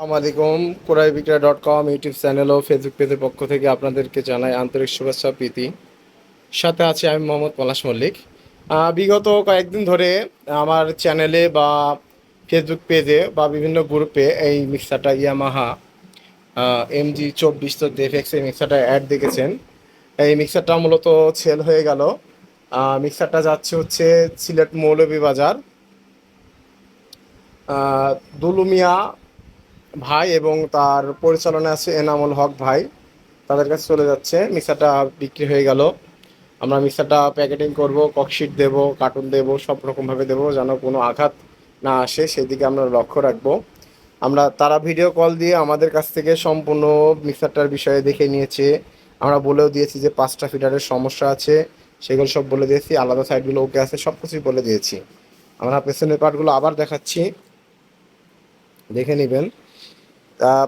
আলাইকুম। Core i Bikroy dot com YouTube channel ও Facebook পেজের পক্ষ থেকে আপনাদেরকে জানাই আন্তরিক শুভেচ্ছা প্রীতি। সাথে আছি আমি মোহাম্মদ পলাশ মল্লিক। বিগত কয়েকদিন ধরে আমার চ্যানেলে বা ফেসবুক পেজে বা বিভিন্ন গ্রুপে এই মিক্সারটা ইয়ামাহা এম জি চব্বিশ তো দেখেক্স এই মিক্সারটা অ্যাড দেখেছেন। এই মিক্সারটা মূলত সেল হয়ে গেল। মিক্সারটা যাচ্ছে হচ্ছে সিলেট মৌলভীবাজার। আহ, দুলুমিয়া ভাই এবং তার পরিচালনা আছে এনামুল হক ভাই। তাদের কাছে চলে যাচ্ছে। মিক্সারটা বিক্রি হয়ে গেল। আমরা মিক্সারটা প্যাকেটিং করব ককশিট দেব, কার্টুন দেব, সব রকমভাবে দেবো যেন কোনো আঘাত না আসে। সেদিকে আমরা লক্ষ্য রাখব। আমরা তারা ভিডিও কল দিয়ে আমাদের কাছ থেকে সম্পূর্ণ মিক্সারটার বিষয়ে দেখে নিয়েছে। আমরা বলেও দিয়েছি যে পাঁচটা ফিটারের সমস্যা আছে। সেগুলো সব বলে দিয়েছি। আলাদা সাইডগুলো ওকে আছে, সব কিছুই বলে দিয়েছি। আমরা পেছনের পার্টগুলো আবার দেখাচ্ছি। দেখে নেবেন।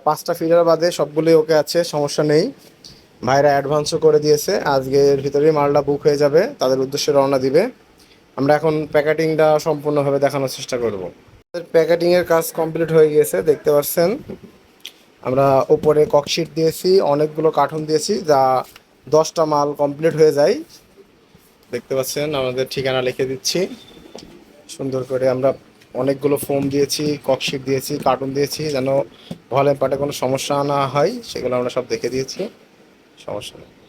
পাঁচটা ফিডার বাদে সবগুলোই ওকে আছে, সমস্যা নেই। ভাইরা অ্যাডভান্সও করে দিয়েছে। আজকের ভিতরেই মালটা বুক হয়ে যাবে, তাদের উদ্দেশ্যে রওনা দিবে। আমরা এখন প্যাকেটিংটা সম্পূর্ণভাবে দেখানোর চেষ্টা করব। প্যাকেটিংয়ের কাজ কমপ্লিট হয়ে গিয়েছে, দেখতে পাচ্ছেন। আমরা ওপরে ককশিট দিয়েছি, অনেকগুলো কার্টুন দিয়েছি, যা দশটা মাল কমপ্লিট হয়ে যায়। দেখতে পাচ্ছেন, আমাদের ঠিকানা লিখে দিচ্ছি। সুন্দর করে আমরা অনেকগুলো ফোম দিয়েছি ককশিট দিয়েছি কার্টুন দিয়েছি, যেন ভলিউম পার্টে কোনো সমস্যা না হয়, সেগুলো আমরা সব দেখে দিয়েছি। সমস্যা নেই।